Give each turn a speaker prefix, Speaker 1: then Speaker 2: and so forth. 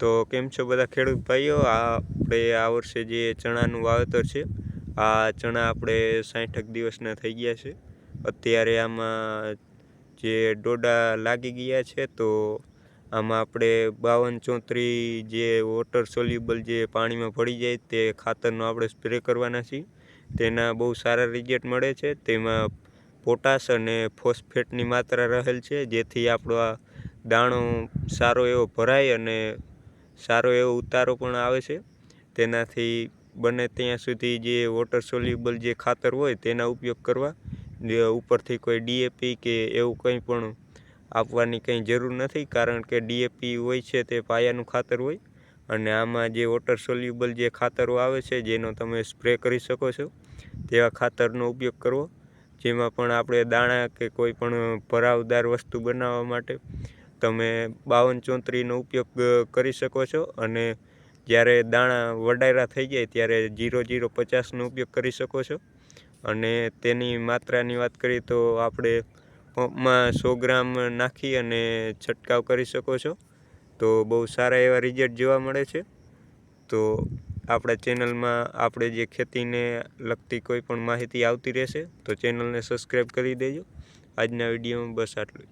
Speaker 1: તો કેમ છો બધા ખેડૂત ભાઈઓ? આ આપણે આ વર્ષે જે ચણાનું વાવેતર છે, આ ચણા આપણે સાઠક દિવસના થઈ ગયા છે. અત્યારે આમાં જે ડોડા લાગી ગયા છે, તો આમાં આપણે બાવન ચોત્રી જે વોટર સોલ્યુબલ જે પાણીમાં ભળી જાય તે ખાતરનો આપણે સ્પ્રે કરવાના છીએ. તેના બહુ સારા રિઝલ્ટ મળે છે. તેમાં પોટાશ અને ફોસ્ફેટની માત્રા રહેલ છે, જેથી આપણો આ દાણો સારો એવો ભરાય અને સારો એવો ઉતારો પણ આવે છે. તેનાથી બને ત્યાં સુધી જે વોટર સોલ્યુબલ જે ખાતર હોય તેના ઉપયોગ કરવા. ઉપરથી કોઈ ડીએપી કે એવું કંઈ પણ આપવાની કંઈ જરૂર નથી, કારણ કે ડીએપી હોય છે તે પાયાનું ખાતર હોય. અને આમાં જે વોટર સોલ્યુબલ જે ખાતરો આવે છે જેનો તમે સ્પ્રે કરી શકો છો, તેવા ખાતરનો ઉપયોગ કરવો. જેમાં પણ આપણે દાણા કે કોઈ પણ ભરાવદાર વસ્તુ બનાવવા માટે તમે બાવન ચોત્રીનો ઉપયોગ કરી શકો છો અને જ્યારે દાણા વડાયરા થઈ જાય ત્યારે જીરો જીરો પચાસનો ઉપયોગ કરી શકો છો. અને તેની માત્રાની વાત કરીએ તો આપણે પંપમાં સો ગ્રામ નાખી અને છંટકાવ કરી શકો છો. તો બહુ સારા એવા રિઝલ્ટ જોવા મળે છે. તો આપણા ચેનલમાં આપણે જે ખેતીને લગતી કોઈ પણ માહિતી આવતી રહેશે તો ચેનલને સબસ્ક્રાઈબ કરી દેજો. આજના વિડીયોમાં બસ આટલું